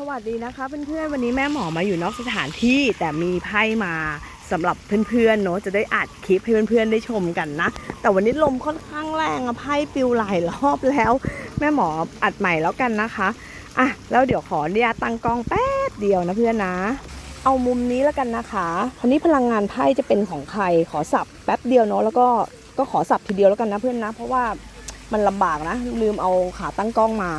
สวัสดีนะคะเพื่อนๆวันนี้แม่หมอมาอยู่นอกสถานที่แต่มีไพ่มาสำหรับเพื่อนๆเนาะจะได้อัดคลิปให้เพื่อนๆได้ชมกันนะ แต่วันนี้ลมค่อนข้างแรงอะไพ่ปิวหลายรอบแล้ว แม่หมออัดใหม่แล้วกันนะคะอะแล้วเดี๋ยวขออนุญาตตั้งกล้องแป๊บเดียวนะเพื่อนนะ เอามุมนี้แล้วกันนะคะคราวนี้พลังงานไพ่จะเป็นของใครขอสับแป๊บเดียวเนาะแล้วก็ก็ขอสับทีเดียวแล้วกันนะเพื่อนนะ เพราะว่ามันลำบากนะลืมเอาขาตั้งกล้องมา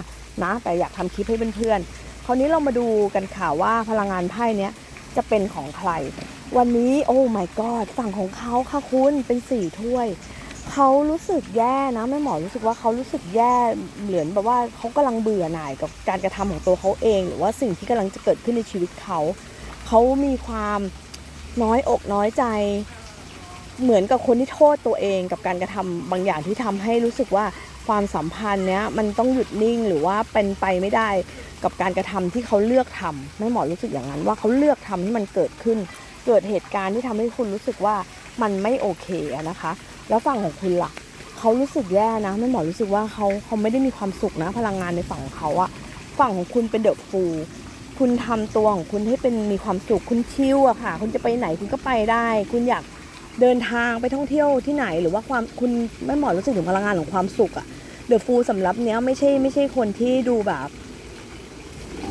นะ แต่อยากทำคลิปให้เพื่อนๆ คราวนี้เรามาดูกันค่ะว่าพลังงานไพ่เนี้ยจะเป็นของใคร วันนี้โอ้ my god ฝั่งของเขาค่ะคุณเป็นสี่ถ้วย เขารู้สึกแย่นะแม่หมอรู้สึกว่าเขารู้สึกแย่เหมือนแบบว่าเขากำลังเบื่อหน่ายกับการกระทำของตัวเขาเอง หรือว่าสิ่งที่กำลังจะเกิดขึ้นในชีวิตเขา เขามีความน้อยอกน้อยใจ เหมือนกับคนที่โทษตัวเองกับการกระทำบางอย่างที่ทำให้รู้สึกว่า ความสัมพันธ์เนี้ยมันต้องหยุดนิ่งหรือว่าเป็นไปไม่ได้กับการกระทำที่เขาเลือกทำแม่หมอรู้สึกอย่างนั้นว่าเขาเลือกทำให้มันเกิดขึ้น เกิดเหตุการณ์ที่ทำให้คุณรู้สึกว่ามันไม่โอเคนะคะ แล้วฝั่งของคุณล่ะเขารู้สึกแย่นะแม่หมอรู้สึกว่าเขาเขาไม่ได้มีความสุขนะ พลังงานในฝั่งของเขาอะฝั่งของคุณเป็นเดอะฟูคุณทำตัวของคุณให้เป็นมีความสุขคุณชิลอะค่ะ คุณจะไปไหนคุณก็ไปได้ คุณอยาก เดินทางไปท่องเที่ยวที่ไหนหรือว่าความคุณแม่หมอรู้สึกถึงพลังงานของความสุขอะเดอะฟูลสำหรับเนี้ยไม่ใช่ไม่ใช่คนที่ดูแบบ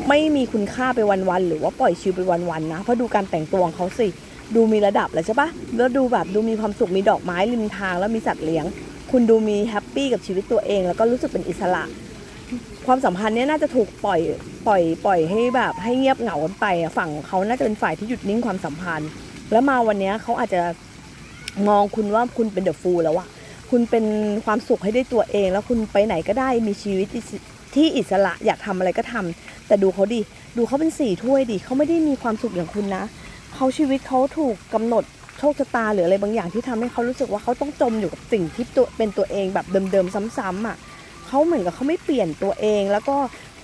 ไม่มีคุณค่าไปวันๆหรือว่าปล่อยชิลไปวันๆนะเพราะดูการแต่งตัวของเขาสิดูมีระดับเลยใช่ปะแล้วดูแบบดูมีความสุขมีดอกไม้ริมทางแล้วมีสัตว์เลี้ยง คุณดูมีแฮปปี้กับชีวิตตัวเอง แล้วก็รู้สึกเป็นอิสระ ความสัมพันธ์เนี้ยน่าจะถูกปล่อยปล่อยปล่อยให้แบบให้เงียบเหงากันไปฝั่งเขาน่าจะเป็นฝ่ายที่หยุดนิ่งความสัมพันธ์ แล้วมาวันเนี้เขาอาจจะ มองคุณว่าคุณเป็นเดอะฟูลแล้วอะคุณเป็นความสุขให้ได้ตัวเอง แล้วคุณไปไหนก็ได้มีชีวิตที่อิสระอยากทำอะไรก็ทำแต่ดูเขาดิดูเขาเป็นสี่ถ้วยดิเขาไม่ได้มีความสุขอย่างคุณนะเขาชีวิตเขาถูกกำหนดโชคชะตาหรืออะไรบางอย่างที่ทำให้เขารู้สึกว่าเขาต้องจมอยู่กับสิ่งที่ตัวเป็นตัวเองแบบเดิมๆซ้ำๆอะเขาเหมือนกับเขาไม่เปลี่ยนตัวเองแล้วก็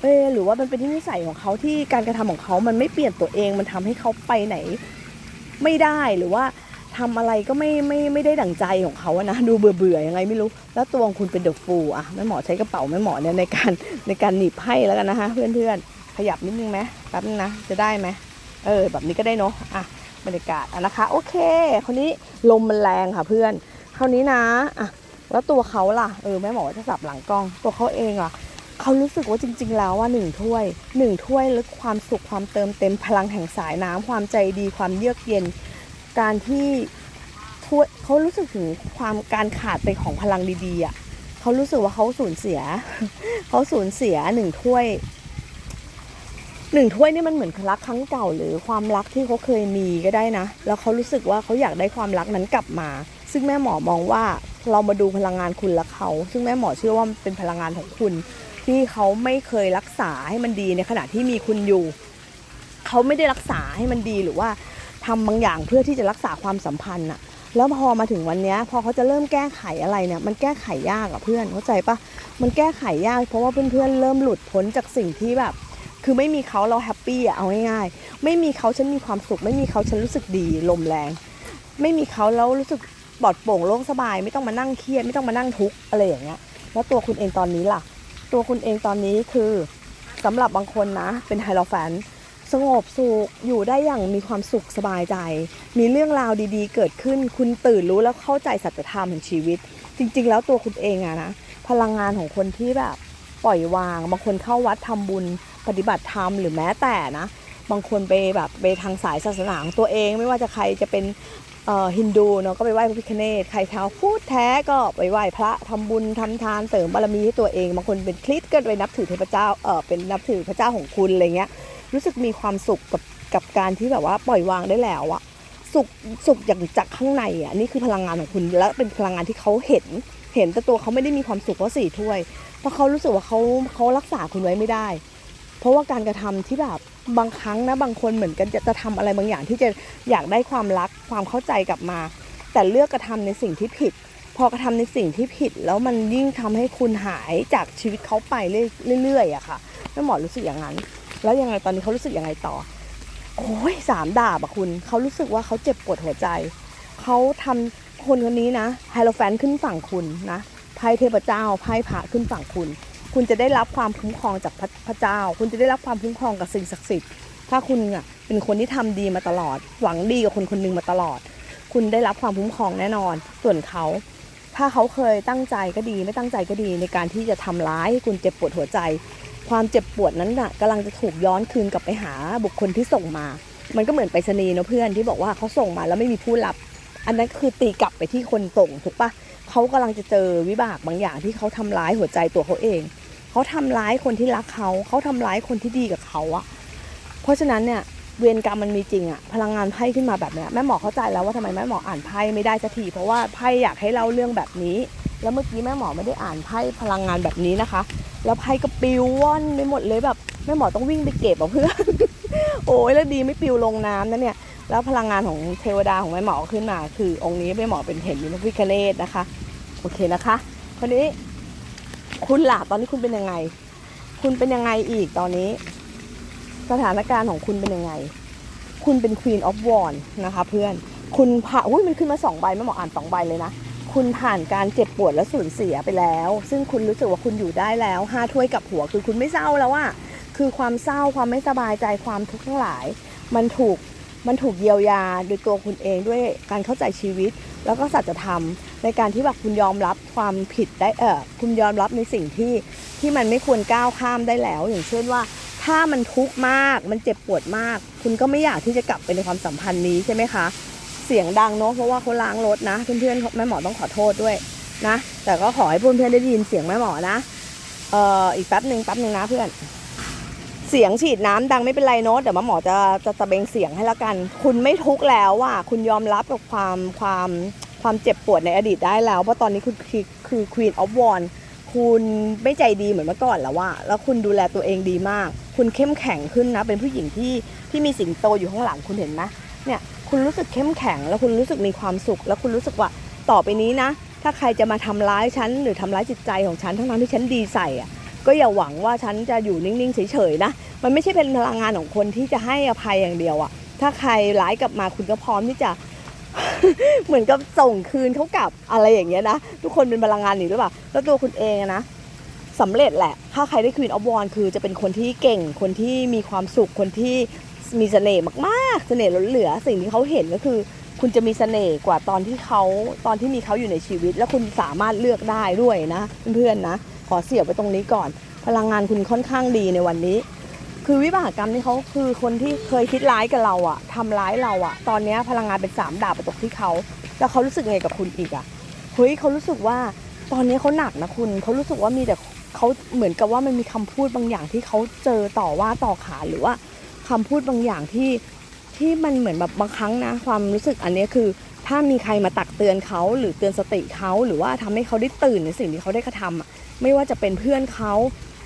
เออหรือว่ามันเป็นที่นิสัยของเขาที่การกระทำของเขามันไม่เปลี่ยนตัวเองมันทำให้เขาไปไหน ไม่ได้หรือว่า ทำอะไรก็ไม่ไม่ไม่ได้ดั่งใจของเขาอะนะดูเบื่อเบื่อยังไงไม่รู้ แล้วตัวของคุณเป็นเดอะฟูอะแม่หมอใช้กระเป๋าแม่หมอเนี่ยในการในการหนีบให้แล้วกันนะคะเพื่อนๆขยับนิดนึงไหมแป๊บนึงนะจะได้ไหมเออ แบบนี้ก็ได้เนาะอะบรรยากาศอะนะคะ โอเคคราวนี้ลมมันแรงค่ะเพื่อนคราวนี้นะอะแล้วตัวเขาล่ะเออแม่หมอจะสับหลังกล้อง ตัวเขาเองอะเขารู้สึกว่าจริง ๆ แล้วว่าหนึ่งถ้วยหนึ่งถ้วยแล้วความสุขความเติมเต็มพลังแห่งสายน้ำความใจดีความเยือกเย็น การที่ถ้วยเขารู้สึกถึงความการขาดไปของพลังดีๆอะเขารู้สึกว่าเขาสูญเสีย เขาสูญเสียหนึ่งถ้วยหนึ่งถ้วยนี่มันเหมือนรักครั้งเก่าหรือความรักที่เขาเคยมีก็ได้นะ แล้วเขารู้สึกว่าเขาอยากได้ความรักนั้นกลับมา ซึ่งแม่หมอมองว่าเรามาดูพลังงานคุณและเขา ซึ่งแม่หมอเชื่อว่ามันเป็นพลังงานของคุณ ที่เขาไม่เคยรักษาให้มันดีในขณะที่มีคุณอยู่ เขาไม่ได้รักษาให้มันดีหรือว่า ทำบางอย่างเพื่อที่จะรักษาความสัมพันธ์อะแล้วพอมาถึงวันนี้พอเขาจะเริ่มแก้ไขอะไรเนี่ยมันแก้ไขยากอะเพื่อนเข้าใจปะมันแก้ไขยากเพราะว่าเพื่อนๆเริ่มหลุดพ้นจากสิ่งที่แบบ คือไม่มีเขาเราแฮปปี้อะเอาง่ายๆไม่มีเขาฉันมีความสุข ไม่มีเขาฉันรู้สึกดีลมแรง ไม่มีเขาแล้วรู้สึกปลอดโปร่งโล่งสบาย ไม่ต้องมานั่งเครียดไม่ต้องมานั่งทุกข์อะไรอย่างเงี้ยแล้วตัวคุณเองตอนนี้ล่ะ ตัวคุณเองตอนนี้คือสำหรับบางคนนะเป็นไฮโลแฟน สงบสุขอยู่ได้อย่างมีความสุขสบายใจ มีเรื่องราวดีๆ เกิดขึ้น คุณตื่นรู้แล้วเข้าใจสัจธรรมแห่งชีวิต จริง ๆ แล้วตัวคุณเองอะนะพลังงานของคนที่แบบปล่อยวาง บางคนเข้าวัดทำบุญปฏิบัติธรรมหรือแม้แต่นะ บางคนไปแบบไปทางสายศาสนาของตัวเองไม่ว่าจะใครจะเป็นฮินดูเนาะก็ไปไหว้พระพิฆเนศใครชาวพูดแท้ก็ไปไหว้พระทำบุญทำทานเสริมบารมีให้ตัวเอง บางคนเป็นคริสก็ไปนับถือเทพเจ้าเออเป็นนับถือพระเจ้าของคุณอะไรเงี้ย รู้สึกมีความสุขกับกับการที่แบบว่าปล่อยวางได้แล้วอะสุขสุขอย่างจากข้างในอะนี่คือพลังงานของคุณ และเป็นพลังงานที่เขาเห็น เห็นแต่ตัวเขาไม่ได้มีความสุขเพราะสี่ถ้วย เพราะเขารู้สึกว่าเขาเขารักษาคุณไว้ไม่ได้ เพราะว่าการกระทำที่แบบบางครั้งนะบางคนเหมือนกันจะจะทำอะไรบางอย่างที่จะอยากได้ความรักความเข้าใจกลับมา แต่เลือกกระทำในสิ่งที่ผิด พอกระทำในสิ่งที่ผิด แล้วมันยิ่งทำให้คุณหายจากชีวิตเขาไปเรื่อยๆอะค่ะแม่หมอรู้สึกอย่างนั้น แล้วยังไงตอนนี้เขารู้สึกยังไงต่อโอ้ยสามดาบอะคุณเขารู้สึกว่าเขาเจ็บปวดหัวใจเขาทำคนคนนี้นะไฮโลแฟนขึ้นฝั่งคุณนะไพ่เทพเจ้าไพ่พระขึ้นฝั่งคุณ คุณจะได้รับความคุ้มครองจากพระพระเจ้า คุณจะได้รับความคุ้มครองกับสิ่งศักดิ์สิทธิ์ถ้าคุณอะเป็นคนที่ทำดีมาตลอด หวังดีกับคนคนหนึงมาตลอด คุณได้รับความคุ้มครองแน่นอน ส่วนเขาถ้าเขาเคยตั้งใจก็ดีไม่ตั้งใจก็ดีในการที่จะทำร้ายให้คุณเจ็บปวดหัวใจ ความเจ็บปวดนั้นน่ะกำลังจะถูกย้อนคืนกลับไปหาบุคคลที่ส่งมา มันก็เหมือนไปรษณีย์เนอะเพื่อนที่บอกว่าเขาส่งมาแล้วไม่มีผู้รับ อันนั้นคือตีกลับไปที่คนส่งถูกปะเขากำลังจะเจอวิบากบางอย่างที่เขาทำร้ายหัวใจตัวเขาเอง เขาทำร้ายคนที่รักเขาเขาทำร้ายคนที่ดีกับเขาอะเพราะฉะนั้นเนี่ยเวรกรรมมันมีจริงอะพลังงานไพ่ขึ้นมาแบบเนี้ยแม่หมอเข้าใจแล้วว่าทำไมแม่หมออ่านไพ่ไม่ได้สักทีเพราะว่าไพ่อยากให้เล่าเรื่องแบบนี้ แล้วเมื่อกี้แม่หมอไม่ได้อ่านไพ่พลังงานแบบนี้นะคะ แล้วไพ่ก็ปิวว่อนไปหมดเลยแบบแม่หมอต้องวิ่งไปเก็บอะเพื่อนโอ้ยแล้วดีไม่ปิวลงน้ำนะเนี่ย แล้วพลังงานของเทวดาของแม่หมอขึ้นมา คือองค์นี้แม่หมอเป็นเห็นเป็นพระพิคเนตนะคะ โอเคนะคะคนนี้ คุณหล่ะตอนนี้คุณเป็นยังไง คุณเป็นยังไงอีกตอนนี้ สถานการณ์ของคุณเป็นยังไง คุณเป็น Queen of w a n d นะคะ เพื่อนคุณผ่าอุ้ยมันขึ้นมาสองใบแม่หมออ่านสองใบเลยนะ คุณผ่านการเจ็บปวดและสูญเสียไปแล้ว ซึ่งคุณรู้สึกว่าคุณอยู่ได้แล้วห้าถ้วยกับหัวคือคุณไม่เศร้าแล้วอะคือความเศร้าความไม่สบายใจความทุกข์ทั้งหลาย มันถูกมันถูกเยียวยาโดยตัวคุณเองด้วยการเข้าใจชีวิต แล้วก็สัจธรรม ในการที่แบบคุณยอมรับความผิดได้เออคุณยอมรับในสิ่งที่ที่มันไม่ควรก้าวข้ามได้แล้ว อย่างเช่นว่า ถ้ามันทุกข์มากมันเจ็บปวดมาก คุณก็ไม่อยากที่จะกลับไปในความสัมพันธ์นี้ใช่ไหมคะ เสียงดังเนาะเพราะว่าเขาล้างรถนะ เพื่อนๆแม่หมอต้องขอโทษด้วยนะ แต่ก็ขอให้เพื่อนๆได้ยินเสียงแม่หมอนะเอ่ออีกแป๊บหนึ่งแป๊บหนึ่งนะเพื่อน เสียงฉีดน้ำดังไม่เป็นไรเนาะเดี๋ยวแม่หมอจะจะตะเบงเสียงให้ละกัน คุณไม่ทุกข์แล้วอะคุณยอมรับกับความความความเจ็บปวดในอดีตได้แล้ว เพราะตอนนี้คุณคือคือ Queen of w a n d คุณไม่ใจดีเหมือนเมื่อก่อนแล้วว่า แล้วคุณดูแลตัวเองดีมาก คุณเข้มแข็งขึ้นนะ เป็นผู้หญิงที่ที่มีสิงโตอยู่ข้างหลังคุณเห็นไหมเนี่ย คุณรู้สึกเข้มแข็ง แล้วคุณรู้สึกมีความสุข แล้วคุณรู้สึกว่าต่อไปนี้นะ ถ้าใครจะมาทำร้ายฉันหรือทำร้ายจิตใจของฉันทั้งๆที่ฉันดีใส่อะก็อย่าหวังว่าฉันจะอยู่นิ่งๆเฉยๆนะมันไม่ใช่เป็นพลังงานของคนที่จะให้อภัยอย่างเดียวอะถ้าใครร้ายกลับมาคุณก็พร้อมที่จะเหมือนกับส่งคืนเขากลับอะไรอย่างเงี้ยนะทุกคนเป็นพลังงานหรือเปล่าแล้วตัวคุณเองนะสำเร็จแหละ ถ้าใครได้ควีนออฟวอนคือจะเป็นคนที่เก่งคนที่มีความสุขคนที่ มีเสน่ห์มากๆ เสน่ห์ล้นเหลือ สิ่งที่เขาเห็นก็คือ คุณจะมีเสน่ห์กว่าตอนที่เขาตอนที่มีเขาอยู่ในชีวิต แล้วคุณสามารถเลือกได้ด้วยนะเพื่อนๆนะ ขอเสียบไปตรงนี้ก่อน พลังงานคุณค่อนข้างดีในวันนี้ คือวิบากกรรมที่เขาคือคนที่เคยคิดร้ายกับเราอะทำร้ายเราอะตอนนี้พลังงานเป็นสามดาบไปตกที่เขาแล้วเขารู้สึกไงกับคุณอีกอะเฮ้ยเขารู้สึกว่าตอนนี้เขาหนักนะคุณเขารู้สึกว่ามีแต่เขาเหมือนกับว่ามันมีคำพูดบางอย่างที่เขาเจอต่อว่าต่อขานหรือว่า คำพูดบางอย่างที่ที่มันเหมือนแบบบางครั้งนะ ความรู้สึกอันนี้คือ ถ้ามีใครมาตักเตือนเขาหรือเตือนสติเขาหรือว่าทำให้เขาได้ตื่นในสิ่งที่เขาได้กระทำไม่ว่าจะเป็นเพื่อนเขา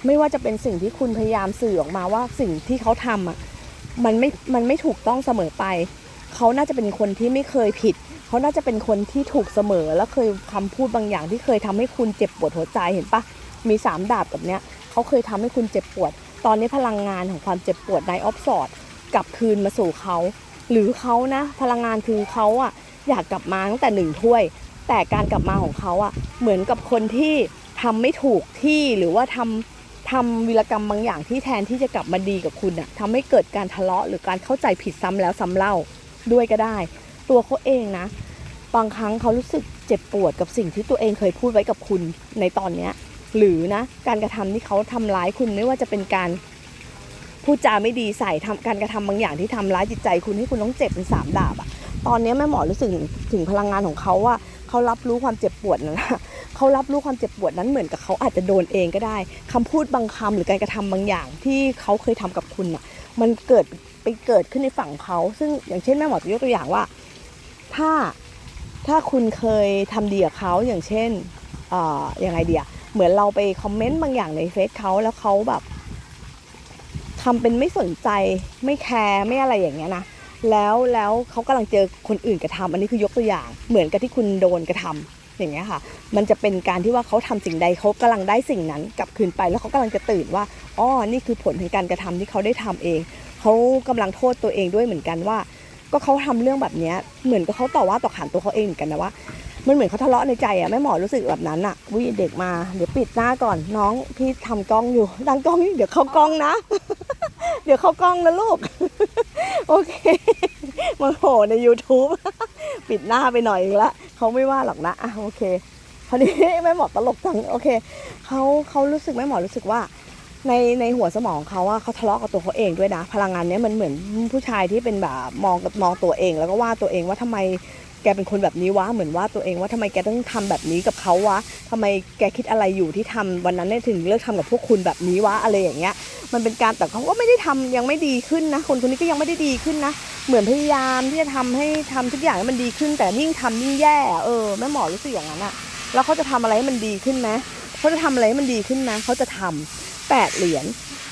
ไม่ว่าจะเป็นสิ่งที่คุณพยายามสื่อออกมาว่าสิ่งที่เขาทำอะมันไม่มันไม่ถูกต้องเสมอไป เขาน่าจะเป็นคนที่ไม่เคยผิด เขาน่าจะเป็นคนที่ถูกเสมอ และเคยคำพูดบางอย่างที่เคยทำให้คุณเจ็บปวดหัวใจเห็นปะมีสามดาบแบบเนี้ยเขาเคยทำให้คุณเจ็บปวด ตอนนี้พลังงานของความเจ็บปวดในออฟสอดกลับคืนมาสู่เขา หรือเขานะ พลังงานคือเขาอะอยากกลับมาตั้งแต่หนึ่งถ้วย แต่การกลับมาของเขาอะเหมือนกับคนที่ทำไม่ถูกที่หรือว่าทำทำวีรกรรมบางอย่างที่แทนที่จะกลับมาดีกับคุณอะทำให้เกิดการทะเลาะหรือการเข้าใจผิดซ้ำแล้วซ้ำเล่าด้วยก็ได้ ตัวเขาเองนะ บางครั้งเขารู้สึกเจ็บปวดกับสิ่งที่ตัวเองเคยพูดไว้กับคุณในตอนเนี้ย หรือนะการกระทำที่เขาทำร้ายคุณไม่ว่าจะเป็นการพูดจาไม่ดีใส่ทำการกระทำบางอย่างที่ทำร้ายจิตใจคุณให้คุณต้องเจ็บเป็นสามดาบอะตอนนี้แม่หมอรู้สึกถึงพลังงานของเขาว่าเขารับรู้ความเจ็บปวดนะเขารับรู้ความเจ็บปวดนั้นเหมือนกับเขาอาจจะโดนเองก็ได้คำพูดบางคำหรือการกระทำบางอย่างที่เขาเคยทำกับคุณอะมันเกิดไปเกิดขึ้นในฝั่งเขาซึ่งอย่างเช่นแม่หมอจะยกตัวอย่างว่า ถ้าถ้าคุณเคยทำดีกับเขาอย่างเช่นเอ่อยังไงเดีย เหมือนเราไปคอมเมนต์บางอย่างในเฟซเขาแล้วเขาแบบทำเป็นไม่สนใจไม่แคร์ไม่อะไรอย่างเงี้ยนะแล้วแล้วเขากำลังเจอคนอื่นกระทำอันนี้คือยกตัวอย่าง เหมือนกับที่คุณโดนกระทำอย่างเงี้ยค่ะ มันจะเป็นการที่ว่าเขาทำสิ่งใดเขากำลังได้สิ่งนั้นกลับคืนไป แล้วเขากำลังจะตื่นว่าอ๋อนี่คือผลของการกระทำที่เขาได้ทำเองเขากำลังโทษตัวเองด้วยเหมือนกันว่า ก็เขาทำเรื่องแบบเนี้ยเหมือนกับเขาต่อว่าต่อขานตัวเขาเองเหมือนกันนะว่า มันเหมือนเขาทะเลาะในใจอะแม่หมอรู้สึกแบบนั้นอะวิเด็กมา เดี๋ยวปิดหน้าก่อนน้องพี่ทำกล้องอยู่ดังกล้องนี่เดี๋ยวเข้ากล้องนะ เดี๋ยวเข้ากล้องนะลูก โอเคมาโหใน YouTube ปิดหน้าไปหน่อยอีกละเขาไม่ว่าหรอกนะอะโอเคคราวนี้แม่หมอตลกจังโอเคเขาเขารู้สึกแม่หมอรู้สึกว่าในในหัวสมองเขาอะเขาทะเลาะกับตัวเขาเองด้วยนะ พลังงานเนี้ยมันเหมือนผู้ชายที่เป็นแบบมองกับมองตัวเอง แล้วก็ว่าตัวเองว่าทำไม แกเป็นคนแบบนี้วะเหมือนว่าตัวเองว่าทำไมแกต้องทำแบบนี้กับเขาวะทำไมแกคิดอะไรอยู่ที่ทำวันนั้นถึงเลือกทำกับพวกคุณแบบนี้วะอะไรอย่างเงี้ย มันเป็นการแต่เขาก็ไม่ได้ทำยังไม่ดีขึ้นนะ คนคนนี้ก็ยังไม่ได้ดีขึ้นนะ เหมือนพยายามที่จะทำให้ทำทุกอย่างให้มันดีขึ้น แต่ยิ่งทำยิ่งแย่เออแม่หมอรู้สึกอย่างนั้นอะแล้วเขาจะทำอะไรให้มันดีขึ้นไหมเขาจะทำอะไรให้มันดีขึ้นนะเขาจะทำแปดเหรียญ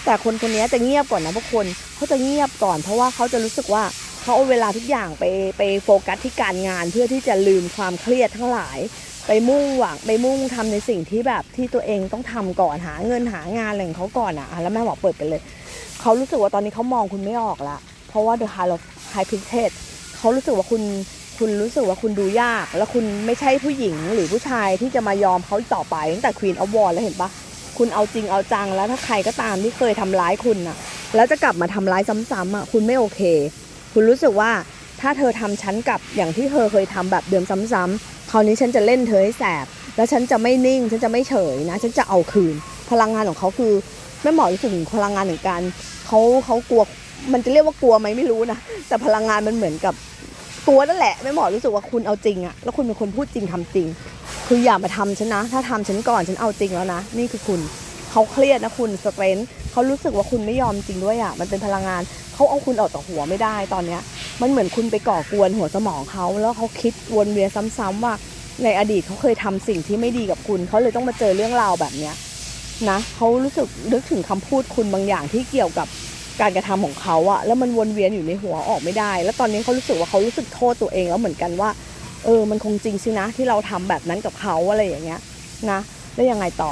แต่คนคนนี้จะเงียบก่อนนะพวกคนเขาจะเงียบก่อน เพราะว่าเขาจะรู้สึกว่า เขาเอาเวลาทุกอย่างไปไปโฟกัสที่การงานเพื่อที่จะลืมความเครียดทั้งหลาย ไปมุ่งหวังไปมุ่งทำในสิ่งที่แบบที่ตัวเองต้องทำก่อนหาเงินหางานอะไรของเขาก่อนอะ่ะแล้วแม่บอกเปิดไปเลยเขารู้สึกว่าตอนนี้เขามองคุณไม่ออกละเพราะว่า The High of High pitch เขารู้สึกว่าคุณคุณรู้สึกว่าคุณดูยาก แล้วคุณไม่ใช่ผู้หญิงหรือผู้ชายที่จะมายอมเขาต่อไปตั้งแต่ Queen of War แล้วเห็นปะคุณเอาจริงเอาจังแล้วถ้าใครก็ตามที่เคยทำร้ายคุณน่ะ แล้วจะกลับมาทำร้ายซ้ำๆอะคุณไม่โอเค คุณรู้สึกว่าถ้าเธอทำฉันกับอย่างที่เธอเคยทำแบบเดิมซ้ำๆคราวนี้ฉันจะเล่นเธอให้แสบ แล้วฉันจะไม่นิ่ง ฉันจะไม่เฉยนะ ฉันจะเอาคืน พลังงานของเขาคือแม่หมอรู้สึกถึงพลังงานถึงการเขาเขากลัว มันจะเรียกว่ากลัวไหมไม่รู้นะ แต่พลังงานมันเหมือนกับกลัวนั่นแหละแม่หมอรู้สึกว่าคุณเอาจริงอะแล้วคุณเป็นคนพูดจริงทำจริง คืออย่ามาทำฉันนะ ถ้าทำฉันก่อนฉันเอาจริงแล้วนะ นี่คือคุณเขาเครียดนะคุณสเตรนท์ เขารู้สึกว่าคุณไม่ยอมจริงด้วยอะมันเป็นพลังงานเขาเอาคุณออกจากหัวไม่ได้ตอนเนี้ย มันเหมือนคุณไปก่อกวนหัวสมองเขาแล้วเขาคิดวนเวียนซ้ำๆว่า ในอดีตเขาเคยทำสิ่งที่ไม่ดีกับคุณเขาเลยต้องมาเจอเรื่องราวแบบเนี้ยนะเขารู้สึกนึกถึงคำพูดคุณบางอย่างที่เกี่ยวกับการกระทำของเขาอะแล้วมันวนเวียนอยู่ในหัวออกไม่ได้ แล้วตอนนี้เขารู้สึกว่าเขารู้สึกโทษตัวเองแล้วเหมือนกันว่า เออ มันคงจริงสินะที่เราทำแบบนั้นกับเขาอะไรอย่างเงี้ยนะ แล้วยังไงต่อ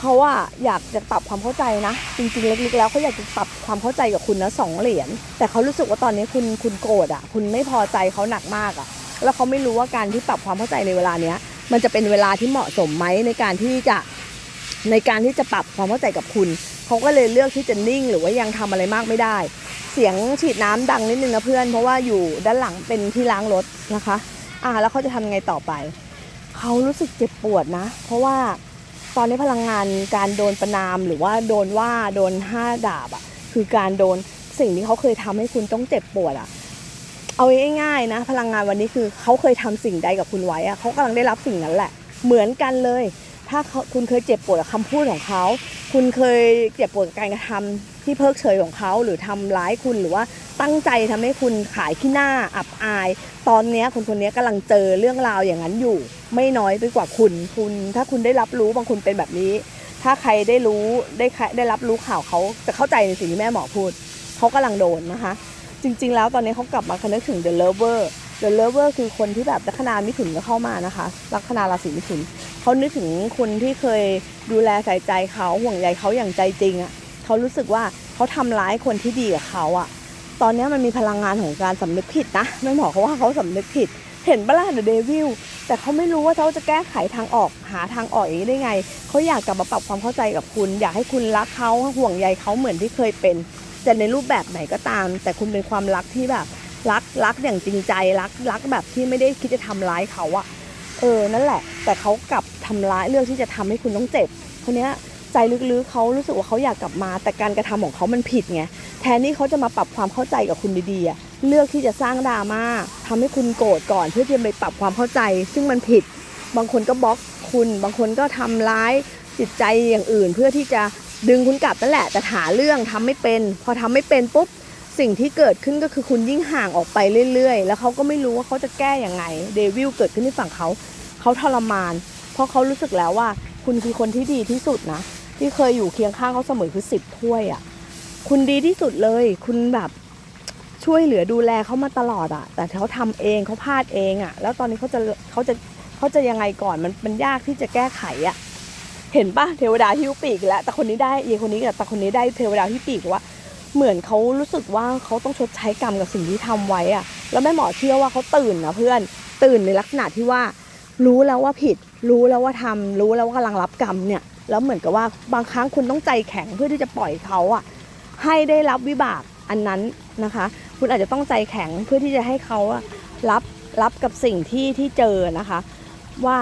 เขาว่าอยากจะปรับความเข้าใจนะ จริงๆเลึกๆแล้วเขาอยากจะปรับความเข้าใจกับคุณนะสองเหรียญแต่เขารู้สึกว่าตอนนี้คุณคุณโกรธอะคุณไม่พอใจเขาหนักมากอะแล้วเขาไม่รู้ว่าการที่ปรับความเข้าใจในเวลาเนี้ย มันจะเป็นเวลาที่เหมาะสมไหมในการที่จะในการที่จะปรับความเข้าใจกับคุณ เขาก็เลยเลือกที่จะนิ่ง หรือว่ายังทำอะไรมากไม่ได้ เสียงฉีดน้ำดังนิดนึงนะเพื่อน เพราะว่าอยู่ด้านหลังเป็นที่ล้างรถนะคะ อ่าแล้วเขาจะทำไงต่อไป เขารู้สึกเจ็บปวดนะ เพราะว่า ตอนนี้พลังงานการโดนประนามหรือว่าโดนว่าโดนห้าดาบอะ่ะคือการโดนสิ่งที่เขาเคยทำให้คุณต้องเจ็บปวดอะเอาง่ายๆนะ พลังงานวันนี้คือเขาเคยทำสิ่งใดกับคุณไว้อะเขากำลังได้รับสิ่งนั้นแหละ เหมือนกันเลย ถ้าคุณเคยเจ็บปวดกับคำพูดของเขา คุณเคยเจ็บปวดกับการกระทำที่เพิกเฉยของเขา หรือทำร้ายคุณหรือว่าตั้งใจทำให้คุณขายขี้หน้าอับอาย ตอนนี้คนคนนี้กำลังเจอเรื่องราวอย่างนั้นอยู่ ไม่น้อยไปกว่าคุณ คุณ ถ้าคุณได้รับรู้บางคนเป็นแบบนี้ ถ้าใครได้รู้ได้ได้รับรู้ข่าวเขาจะเข้าใจในสิ่งที่แม่หมอพูดเขากำลังโดนนะคะ จริง ๆ แล้วตอนนี้เขากลับมาคันนึกถึง The Lover The Lover คือคนที่แบบลัคนามิถุนก็เข้ามานะคะ ลัคนาราศีมิถุนเขานึกถึงคนที่เคยดูแลใส่ใจเขาห่วงใยเขาอย่างใจจริงอะ่ะเขารู้สึกว่าเขาทำร้ายคนที่ดีกับเขาอะ่ะ ตอนนี้มันมีพลังงานของการสำนึกผิดนะไม่บอกเขาว่าเขาสำนึกผิด เห็นปะล่ะเดอะเดวิลแต่เขาไม่รู้ว่าเขาจะแก้ไขทางออกหาทางออกอย่างนี้ได้ไงเขาอยากกลับมาปรับความเข้าใจกับคุณ อยากให้คุณรักเขาห่วงใยเขาเหมือนที่เคยเป็นจะในรูปแบบไหนก็ตาม แต่คุณเป็นความรักที่แบบ รักรักอย่างจริงใจรักรักแบบที่ไม่ได้คิดจะทำร้ายเขาอะเออนั่นแหละ แต่เขากลับทำร้ายเลือกที่จะทำให้คุณต้องเจ็บคนเนี้ยใจลึกๆเขารู้สึกว่าเขาอยากกลับมา แต่การกระทำของเขามันผิดไงแทนที่เขาจะมาปรับความเข้าใจกับคุณดีๆเลือกที่จะสร้างดราม่าทำให้คุณโกรธก่อนเพื่อที่จะไปปรับความเข้าใจ ซึ่งมันผิด บางคนก็บล็อกคุณ บางคนก็ทำร้ายจิตใจอย่างอื่น เพื่อที่จะดึงคุณกลับนั่นแหละแต่หาเรื่องทำไม่เป็น พอทำไม่เป็นปุ๊บ สิ่งที่เกิดขึ้นก็คือคุณยิ่งห่างออกไปเรื่อยๆ แล้วเขาก็ไม่รู้ว่าเขาจะแก้อย่างไง เดวิลเกิดขึ้นที่ฝั่งเขาเขาทรมาน เพราะเขารู้สึกแล้วว่า คุณคือคนที่ดีที่สุดนะ ที่เคยอยู่เคียงข้างเขาเสมอคือสิบถ้วยอะ่ะ คุณดีที่สุดเลย คุณแบบช่วยเหลือดูแลเขามาตลอดอะ่ะ แต่เขาทำเองเขาพลาดเองอะ่ะ แล้วตอนนี้เขาจะเขาจะเขาจะยังไงก่อนมันมันยากที่จะแก้ไขอะ่ะ เห็นปะเทวดาหิ้วปีกแล้วแต่คนนี้ได้อีคนนี้กับแต่คนนี้ได้เทวดาหิ้วปีกว่า เหมือนเขารู้สึกว่าเขาต้องชดใช้กรรมกับสิ่งที่ทำไว้อะแล้วแม่หมอเชื่อว่าเขาตื่นนะเพื่อนตื่นในลักษณะที่ว่า รู้แล้วว่าผิด รู้แล้วว่าทำรู้แล้วว่ากำลังรับกรรมเนี่ยแล้วเหมือนกับว่าบางครั้งคุณต้องใจแข็งเพื่อที่จะปล่อยเขาอะให้ได้รับวิบากอันนั้นนะคะ คุณอาจจะต้องใจแข็งเพื่อที่จะให้เขาอะรับรับกับสิ่งที่ที่เจอนะคะ ว่า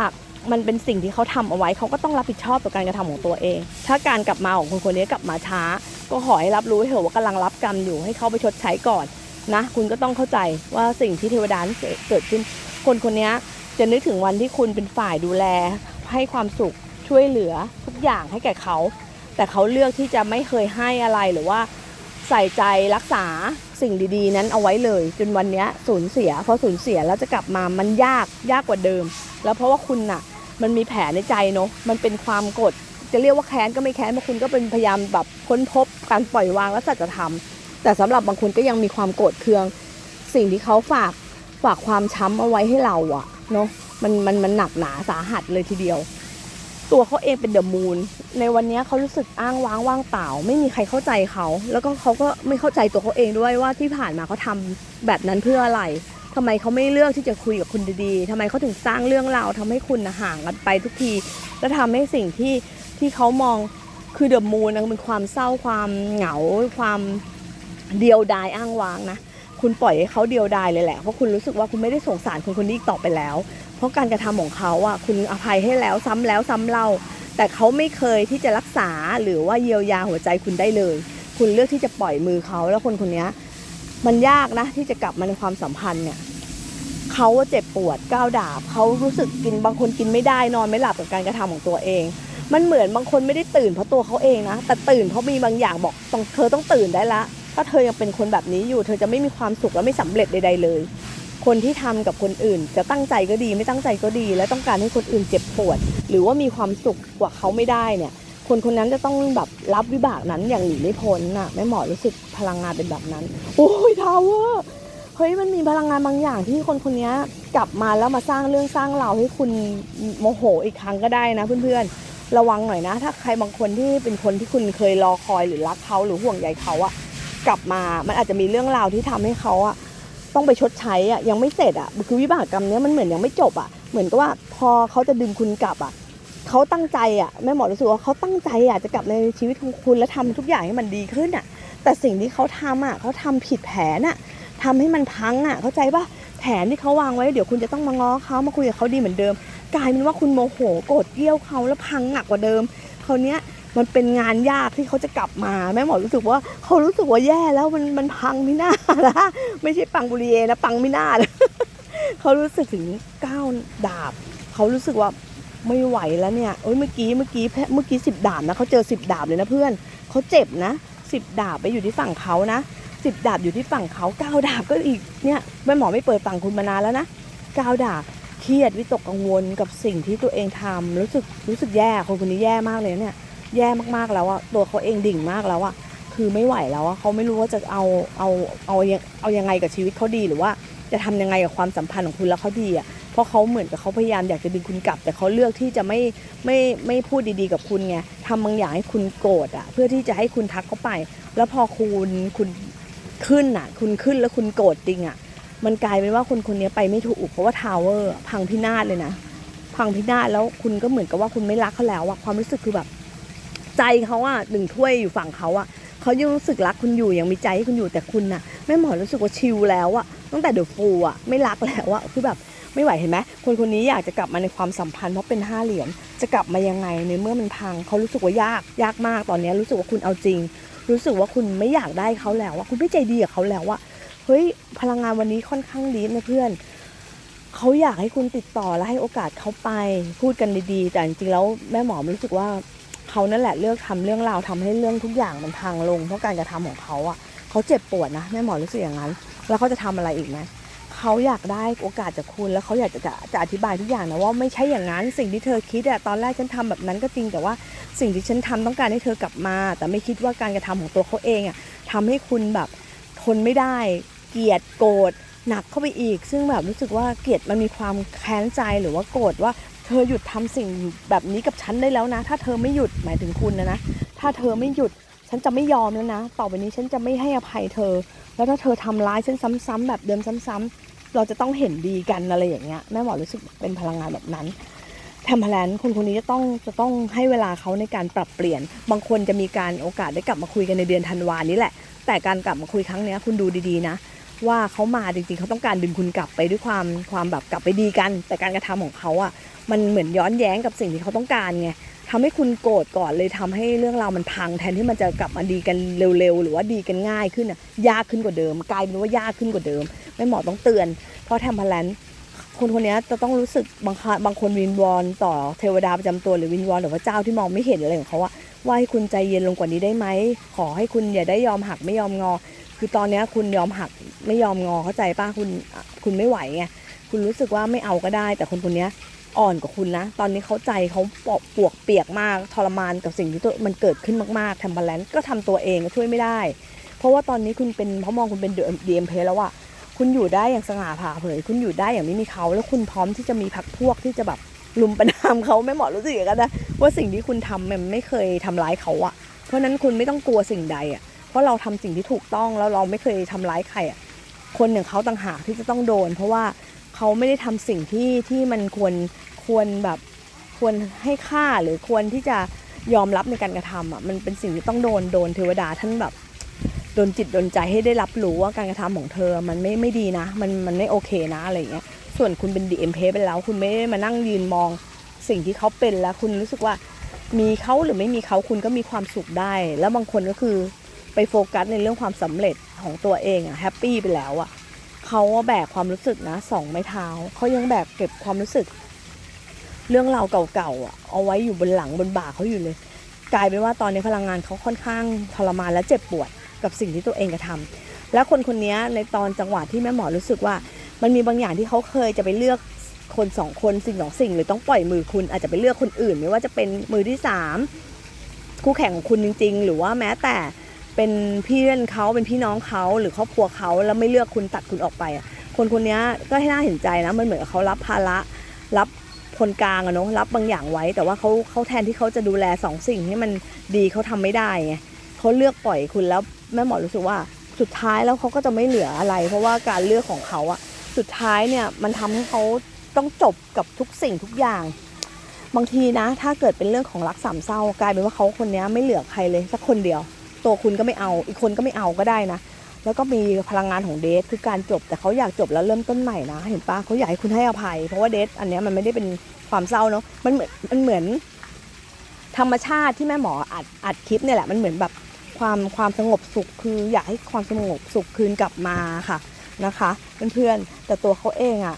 มันเป็นสิ่งที่เขาทำเอาไว้เขาก็ต้องรับผิดชอบต่อการกระทำของตัวเอง ถ้าการกลับมาของคนคนนี้กลับมาช้า ก็ขอให้รับรู้เถอะว่ากำลังรับกรรมอยู่ให้เขาไปชดใช้ก่อนนะ คุณก็ต้องเข้าใจว่าสิ่งที่เทวดานเกิดขึ้น คนคนนี้จะนึกถึงวันที่คุณเป็นฝ่ายดูแล ให้ความสุขช่วยเหลือทุกอย่างให้แก่เขา แต่เขาเลือกที่จะไม่เคยให้อะไรหรือว่าใส่ใจรักษาสิ่งดีๆ นั้นเอาไว้เลย จนวันนี้สูญเสียพอสูญเสียแล้วจะกลับมามันยากยากกว่าเดิม แล้วเพราะว่าคุณน่ะ มันมีแผลในใจเนาะมันเป็นความกรธ จะเรียกว่าแค้นก็ไม่แค้นเพราะคุณก็เป็นพยายามแบบค้นพบการปล่อยวางและสัจธรรม แต่สำหรับบางคนก็ยังมีความโกรธเคือง สิ่งที่เขาฝากฝากความช้ำเอาไว้ให้เราอะเนาะมันมันมันหนักหนาสาหัสเลยทีเดียว ตัวเขาเองเป็นเดอะมูนในวันนี้เขารู้สึกอ้างว้างว่างเปล่า ไม่มีใครเข้าใจเขา แล้วก็เขาก็ไม่เข้าใจตัวเขาเองด้วยว่าที่ผ่านมาเขาทำแบบนั้นเพื่ออะไรทำไมเขาไม่เลือกที่จะคุยกับคุณดีๆทำไมเขาถึงสร้างเรื่องราวทำให้คุณห่างกันไปทุกที แล้วทำให้สิ่งที่ ที่เขามองคือเดอะมูนนะเป็นความเศร้าความเหงาความเดียวดายอ้างว้างนะคุณปล่อยให้เขาเดียวดายเลยแหละเพราะคุณรู้สึกว่าคุณไม่ได้สงสารคนคนนี้อีกต่อไปแล้ว เพราะการกระทำของเขาอะคุณอภัยให้แล้วซ้ำแล้วซ้ำเล่า แต่เขาไม่เคยที่จะรักษาหรือว่าเยียวยาหัวใจคุณได้เลย คุณเลือกที่จะปล่อยมือเขาแล้วคนคนนี้มันยากนะที่จะกลับมาในความสัมพันธ์เนี่ยเขาเจ็บปวดก้าวดาบเขารู้สึกกินบางคนกินไม่ได้นอนไม่หลับกับการกระทำของตัวเอง มันเหมือนบางคนไม่ได้ตื่นเพราะตัวเขาเองนะ แต่ตื่นเพราะมีบางอย่างบอกต้องเธอต้องตื่นได้ละ ถ้าเธอยังเป็นคนแบบนี้อยู่ เธอจะไม่มีความสุขและไม่สำเร็จใด ๆ เลย คนที่ทำกับคนอื่น จะตั้งใจก็ดี ไม่ตั้งใจก็ดี และต้องการให้คนอื่นเจ็บปวด หรือว่ามีความสุขกว่าเขาไม่ได้เนี่ย คนคนนั้นจะต้องแบบรับวิบากนั้นอย่างหนีไม่พ้นน่ะแม่หมอรู้สึกพลังงานเป็นแบบนั้น โอ้ยทาวเวอร์เฮ้ยมันมีพลังงานบางอย่างที่คนคนนี้กลับมาแล้วมาสร้างเรื่องสร้างราวให้คุณโมโหอีกครั้งก็ได้นะเพื่อนๆ ระวังหน่อยนะ ถ้าใครบางคนที่เป็นคนที่คุณเคยรอคอยหรือรักเขาหรือห่วงใยเขาอะกลับมา มันอาจจะมีเรื่องราวที่ทำให้เขาอะต้องไปชดใช้อะยังไม่เสร็จอะคือวิบากกรรมเนี้ยมันเหมือนยังไม่จบอะเหมือนกับว่าพอเขาจะดึงคุณกลับอะเขาตั้งใจอะแม่หมอรู้สึกว่าเขาตั้งใจอะจะกลับในชีวิตของคุณและทำทุกอย่างให้มันดีขึ้นอะแต่สิ่งที่เขาทำอะเขาทำผิดแผนอะทำให้มันพังอะเข้าใจปะแผนที่เขาวางไว้เดี๋ยวคุณจะต้องมาง้อเขามาคุยกับเขาดีเหมือนเดิม กลายเป็นว่าคุณโมโหโกรธเกรี้ยวเขาแล้วพังหนักกว่าเดิมคราวเนี้ยมันเป็นงานยากที่เขาจะกลับมา แม่หมอรู้สึกว่าเขารู้สึกว่าแย่แล้วมันมันพังไม่น่าละไม่ใช่ปังบุรีเอนะปังไม่น่าเลยเขารู้สึกถึงก้าวดาบ เขารู้สึกว่าไม่ไหวแล้วเนี่ยเอ้ยเมื่อกี้เมื่อกี้เมื่อกี้สิบดาบนะเขาเจอสิบดาบเลยนะเพื่อนเขาเจ็บนะสิบดาบไปอยู่ที่ฝั่งเขานะสิบดาบอยู่ที่ฝั่งเขาเก้าดาบก็อีกเนี่ยแม่หมอไม่เปิดฝั่งคุณมานานแล้วนะเก้าดาบ เครียดวิตกกังวลกับสิ่งที่ตัวเองทำรู้สึกรู้สึกแย่คนคนนี้แย่มากเลยเนี่ย แย่มากๆแล้วอะตัวเขาเองดิ่งมากแล้วอะคือไม่ไหวแล้วอะเขาไม่รู้ว่าจะเอาเอาเอาเอายังไงกับชีวิตเขาดีหรือว่าจะทำยังไงกับความสัมพันธ์ของคุณแล้วเขาดีอะเพราะเขาเหมือนกับเขาพยายามอยากจะดึงคุณกลับ แต่เขาเลือกที่จะไม่ไม่ไม่พูดดีๆกับคุณไงทำบางอย่างให้คุณโกรธอะเพื่อที่จะให้คุณทักเขาไป แล้วพอคุณคุณขึ้นอะคุณขึ้นแล้วคุณโกรธจริงอะ มันกลายเป็นว่าคนคนนี้ไปไม่ถูกเพราะว่าทาวเวอร์พังพินาศเลยนะ พังพินาศแล้วคุณก็เหมือนกับว่าคุณไม่รักเขาแล้วอะความรู้สึกคือแบบ ใจเขาอะหนึ่งถ้วยอยู่ฝั่งเขาอะเขายังรู้สึกรักคุณอยู่ยังมีใจให้คุณอยู่แต่คุณน่ะแม่หมอรู้สึกว่าชิลแล้วอะตั้งแต่เดอะฟูอะไม่รักแล้วอะคือแบบไม่ไหวเห็นไหมคนคนนี้อยากจะกลับมาในความสัมพันธ์เพราะเป็นห้าเหรียญจะกลับมายังไงในเมื่อมันพังเขารู้สึกว่ายากยากมากตอนนี้รู้สึกว่าคุณเอาจริง รู้สึกว่าคุณไม่อยากได้เขาแล้วอะคุณไม่ใจดีกับเขาแล้วอะ เฮ้ยพลังงานวันนี้ค่อนข้างดีนะเพื่อนเขาอยากให้คุณติดต่อและให้โอกาสเขาไปพูดกันดีๆ แต่จริงๆแล้วแม่หมอรู้สึกว่าเขานั่นแหละเลือกทำเรื่องราวทำให้เรื่องทุกอย่างมันพังลง เพราะการกระทำของเขาอะเขาเจ็บปวดนะแม่หมอรู้สึกอย่างนั้น แล้วเขาจะทำอะไรอีกไหมเขาอยากได้โอกาสจากคุณแล้วเขาอยากจะจะอธิบายทุกอย่างนะว่าไม่ใช่อย่างนั้นสิ่งที่เธอคิดอะตอนแรกฉันทำแบบนั้นก็จริงแต่ว่าสิ่งที่ฉันทำต้องการให้เธอกลับมา แต่ไม่คิดว่าการกระทำของตัวเขาเองอะทำให้คุณแบบทนไม่ได้ เกลียดโกรธหนักเข้าไปอีก ซึ่งแบบรู้สึกว่าเกลียดมันมีความแค้นใจหรือว่าโกรธว่าเธอหยุดทำสิ่งแบบนี้กับฉันได้แล้วนะ ถ้าเธอไม่หยุดหมายถึงคุณนะนะ ถ้าเธอไม่หยุดฉันจะไม่ยอมแล้วนะ ต่อไปนี้ฉันจะไม่ให้อภัยเธอ แล้วถ้าเธอทำร้ายฉันซ้ำๆแบบเดิมซ้ำๆเราจะต้องเห็นดีกันอะไรอย่างเงี้ยแม่หมอรู้สึกเป็นพลังงานแบบนั้นแทมพลนคนคนนี้จะต้องจะต้องให้เวลาเขาในการปรับเปลี่ยน บางคนจะมีการโอกาสได้กลับมาคุยกันในเดือนธันวานี้แหละ แต่การกลับมาคุยครั้งนี้คุณดูดีๆนะ ว่าเขามาจริงๆเขาต้องการดึงคุณกลับไปด้วยความความแบบกลับไปดีกัน แต่การกระทำของเขาอะมันเหมือนย้อนแย้งกับสิ่งที่เขาต้องการไงทำให้คุณโกรธก่อนเลยทำให้เรื่องราวมันพังแทนที่มันจะกลับมาดีกันเร็วๆ หรือว่าดีกันง่ายขึ้นอะยากขึ้นกว่าเดิม กลายเป็นว่ายากขึ้นกว่าเดิมแม่เหมอต้องเตือน เพราะแทมพลันคนคนนี้จะต้องรู้สึกบางคบางคนวินวอนต่อเทวดาประจำตัวหรือวินวอนหรือพระเจ้าที่มองไม่เห็นอะไรของเขาว่าให้คุณใจเย็นลงกว่านี้ได้ไหมขอให้คุณอย่าได้ยอมหักไม่ยอมงอ คือตอนนี้คุณยอมหักไม่ยอมงอเข้าใจป้าคุณคุณไม่ไหวไงคุณรู้สึกว่าไม่เอาก็ได้ แต่คนคนนี้อ่อนกว่าคุณนะ ตอนนี้เขาใจเขาปอกปวกเปียกมากทรมานกับสิ่งที่ตัวมันเกิดขึ้นมากๆทมบาลานซ์ก็ทำตัวเองก็ช่วยไม่ได้ เพราะว่าตอนนี้คุณเป็นเพราะมองคุณเป็นเดีเอ็มเพแล้วอะคุณอยู่ได้อย่างสง่าผ่าเผย คุณอยู่ได้อย่างไม่มีเขา แล้วคุณพร้อมที่จะมีพักพวกที่จะแบบลุมประนามเขาไม่เหมาะรู้สึกอย่างนั้นนะว่าสิ่งที่คุณทำมันไม่เคยทำร้ายเขาอะเพราะนั้นคุณไม่ต้องกลัวสิ่งใดอะ ราะเราทำสิ่งที่ถูกต้องแล้วเราไม่เคยทำร้ายใครอะคนอย่างเขาต่างหากที่จะต้องโดน เพราะว่าเขาไม่ได้ทำสิ่งที่ที่มันควรควรแบบควรให้ค่าหรือควรที่จะยอมรับในการกระทำอะมันเป็นสิ่งที่ต้องโดนโดนเทวดาท่านแบบโดนจิตโดนใจให้ได้รับรู้ว่าการกระทำของเธอมันไม่ไม่ดีนะ มันมันไม่โอเคนะอะไรอย่างเงี้ยส่วนคุณเป็นดีเอ็มเพไปแล้ว คุณไม่ได้มานั่งยืนมองสิ่งที่เขาเป็นแล้วคุณรู้สึกว่ามีเขาหรือไม่มีเขาคุณก็มีความสุขได้ แล้วบางคนก็คือ ไปโฟกัสในเรื่องความสำเร็จของตัวเองอะแฮปปี้ไปแล้วอะเขาแบกความรู้สึกนะสองไม้เท้าเขายังแบกเก็บความรู้สึก เรื่องราวเก่าๆอะเอาไว้อยู่บนหลังบนบ่าเขาอยู่เลย กลายเป็นว่าตอนนี้พลังงานเขาค่อนข้างทรมานและเจ็บปวดกับสิ่งที่ตัวเองกระทำและคนคนนี้ในตอนจังหวะที่แม่หมอรู้สึกว่า มันมีบางอย่างที่เขาเคยจะไปเลือกคนสองคนสิ่งสองสิ่งหรือต้องปล่อยมือคุณอาจจะไปเลือกคนอื่น ไม่ว่าจะเป็นมือที่สามคู่แข่งของคุณจริง ๆ หรือว่าแม้แต่ เป็นพี่เพื่อนเขาเป็นพี่น้องเขาหรือครอบครัวเขาแล้วไม่เลือกคุณตัดคุณออกไปคนคนนี้ก็ให้น่าเห็นใจนะมันเหมือนกับเขารับภาระรับคนกลางอะเนาะรับบางอย่างไว้ แต่ว่าเขาเขาแทนที่เขาจะดูแลสองสิ่งให้มันดีเขาทำไม่ได้ไงเขาเลือกปล่อยคุณแล้วแม่หมอรู้สึกว่าสุดท้ายแล้วเขาก็จะไม่เหลืออะไร เพราะว่าการเลือกของเขาอะสุดท้ายเนี่ยมันทำให้เขาต้องจบกับทุกสิ่งทุกอย่าง บางทีนะ ถ้าเกิดเป็นเรื่องของรักสามเศร้ากลายเป็นว่าเขาคนนี้ไม่เหลือใครเลยสักคนเดียว ตัวคุณก็ไม่เอา อีกคนก็ไม่เอาก็ได้นะ แล้วก็มีพลังงานของเดทคือการจบ แต่เขาอยากจบแล้วเริ่มต้นใหม่นะ เห็นปะเขาอยากให้คุณให้อภัย เพราะว่าเดทอันเนี้ยมันไม่ได้เป็นความเศร้าเนาะ มันเหมือนมันเหมือน ธรรมชาติที่แม่หมออัดอัดคลิปเนี่ยแหละ มันเหมือนแบบความความสงบสุข คืออยากให้ความสงบสุขคืนกลับมาค่ะนะคะเพื่อนๆ แต่ตัวเขาเองอะ่ะ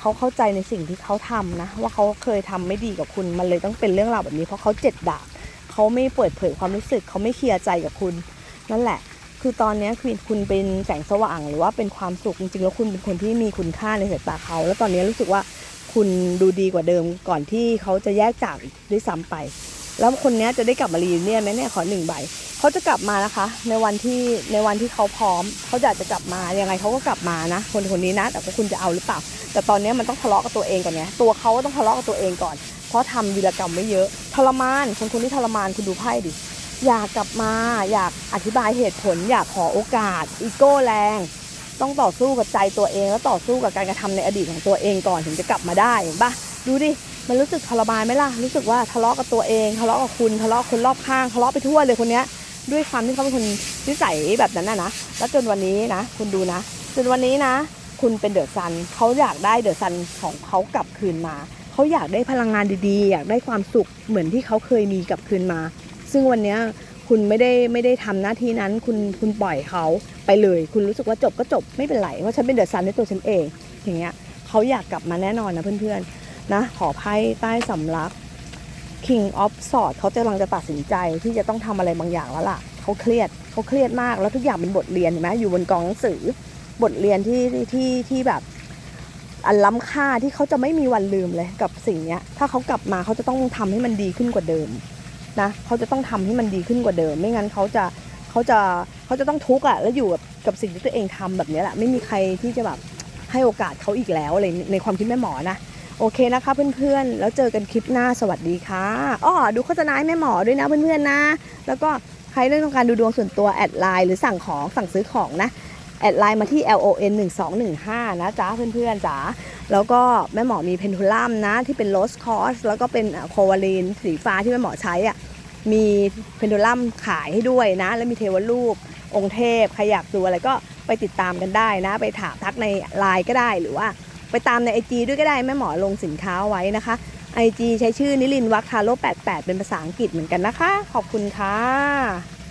เขาเข้าใจในสิ่งที่เขาทำนะ ว่าเขาเคยทำไม่ดีกับคุณมันเลยต้องเป็นเรื่องราวแบบนี้เพราะเขาเจ็ดดาบ เขาไม่เปิดเผยความรู้สึก เขาไม่เคลียร์ใจกับคุณ นั่นแหละ คือตอนนี้คือคุณเป็นแสงสว่างหรือว่าเป็นความสุขจริงๆแล้วคุณเป็นคนที่มีคุณค่าในสายตาเขา แล้วตอนนี้รู้สึกว่าคุณดูดีกว่าเดิมก่อนที่เขาจะแยกจากด้วยซ้ำไป แล้วคนนี้จะได้กลับมารีเนี่ยนไหมเนี่ยขอหนึ่งใบเขาจะกลับมานะคะ ในวันที่ในวันที่เขาพร้อม เขาอยากจะกลับมายังไงเขาก็กลับมานะ คนคนนี้นะแต่ว่าคุณจะเอาหรือเปล่าแต่ตอนนี้มันต้องทะเลาะกับตัวเองก่อนไงตัวเขาก็ต้องทะเลาะกับตัวเองก่อน ราะทำวีรกรรมไม่เยอะทรมานคนคนที่ทรมานคุณดูไพ่ดิอยากกลับมาอยากอธิบายเหตุผล อยากขอโอกาสอีโก้แรง ต้องต่อสู้กับใจตัวเอง แล้วต่อสู้กับการกระทำในอดีตของตัวเองก่อนถึงจะกลับมาได้เห็นปะดูดิมันรู้สึกทรมานไหมล่ะรู้สึกว่าทะเลาะกับตัวเองทะเลาะกับคุณทะเลาะคนรอบข้างทะเลาะไปทั่วเลยคนเนี้ยด้วยความที่เขาเป็นคนนิสัยแบบนั้นนะนะแล้วจนวันนี้นะ คุณดูนะ จนวันนี้นะ คุณเป็นเดอะซันเขาอยากได้เดอะซันของเขากลับคืนมา เขาอยากได้พลังงานดีๆ อยากได้ความสุขเหมือนที่เขาเคยมีกลับคืนมา ซึ่งวันนี้คุณไม่ได้ไม่ได้ทำหน้าที่นั้น คุณคุณปล่อยเขาไปเลย คุณรู้สึกว่าจบก็จบไม่เป็นไรเพราะฉันเป็นเดอะซันในตัวฉันเองอย่างเงี้ยเขาอยากกลับมาแน่นอนนะเพื่อนๆนะขอไพ่ใต้สำลัก King of Swords เขากำลังจะตัดสินใจที่จะต้องทำอะไรบางอย่างแล้วล่ะเขาเครียดเขาเครียดมากแล้วทุกอย่างเป็นบทเรียนเห็นไหมอยู่บนกองหนังสือบทเรียนที่ที่ที่แบบ อันล้ำค่าที่เขาจะไม่มีวันลืมเลยกับสิ่งเนี้ยถ้าเขากลับมาเขาจะต้องทำให้มันดีขึ้นกว่าเดิมนะเขาจะต้องทำให้มันดีขึ้นกว่าเดิม ไม่งั้นเขาจะเขาจะเขาจะต้องทุกข์อะแล้วอยู่กับกับสิ่งที่ตัวเองทำแบบนี้แหละไม่มีใครที่จะแบบให้โอกาสเขาอีกแล้วอะไรในความคิดแม่หมอนะโอเคนะคะเพื่อนๆ แล้วเจอกันคลิปหน้าสวัสดีค่ะอ้อดูโฆษณาให้แม่หมอด้วยนะเพื่อนๆนะ แล้วก็ใครเรื่องต้องการดูดวงส่วนตัวแอดไลน์หรือสั่งของสั่งซื้อของนะ แอดไลน์มาที่ LON 1215นะจ๊ะเพื่อนๆจ๋าแล้วก็แม่หมอมีเพนทูลัมนะที่เป็นโรสคอสแล้วก็เป็นโควาลีนสีฟ้าที่แม่หมอใช้อะมีเพนทูลัมขายให้ด้วยนะ แล้วมีเทวรูปองค์เทพใครอยากดูอะไรก็ไปติดตามกันได้นะ ไปถามทักในไลน์ก็ได้หรือว่า ไปตามใน IG ด้วยก็ได้แม่หมอลงสินค้าไว้นะคะ IG ใช้ชื่อนิลินวักทาโร่88 เป็นภาษาอังกฤษเหมือนกันนะคะ ขอบคุณค่ะ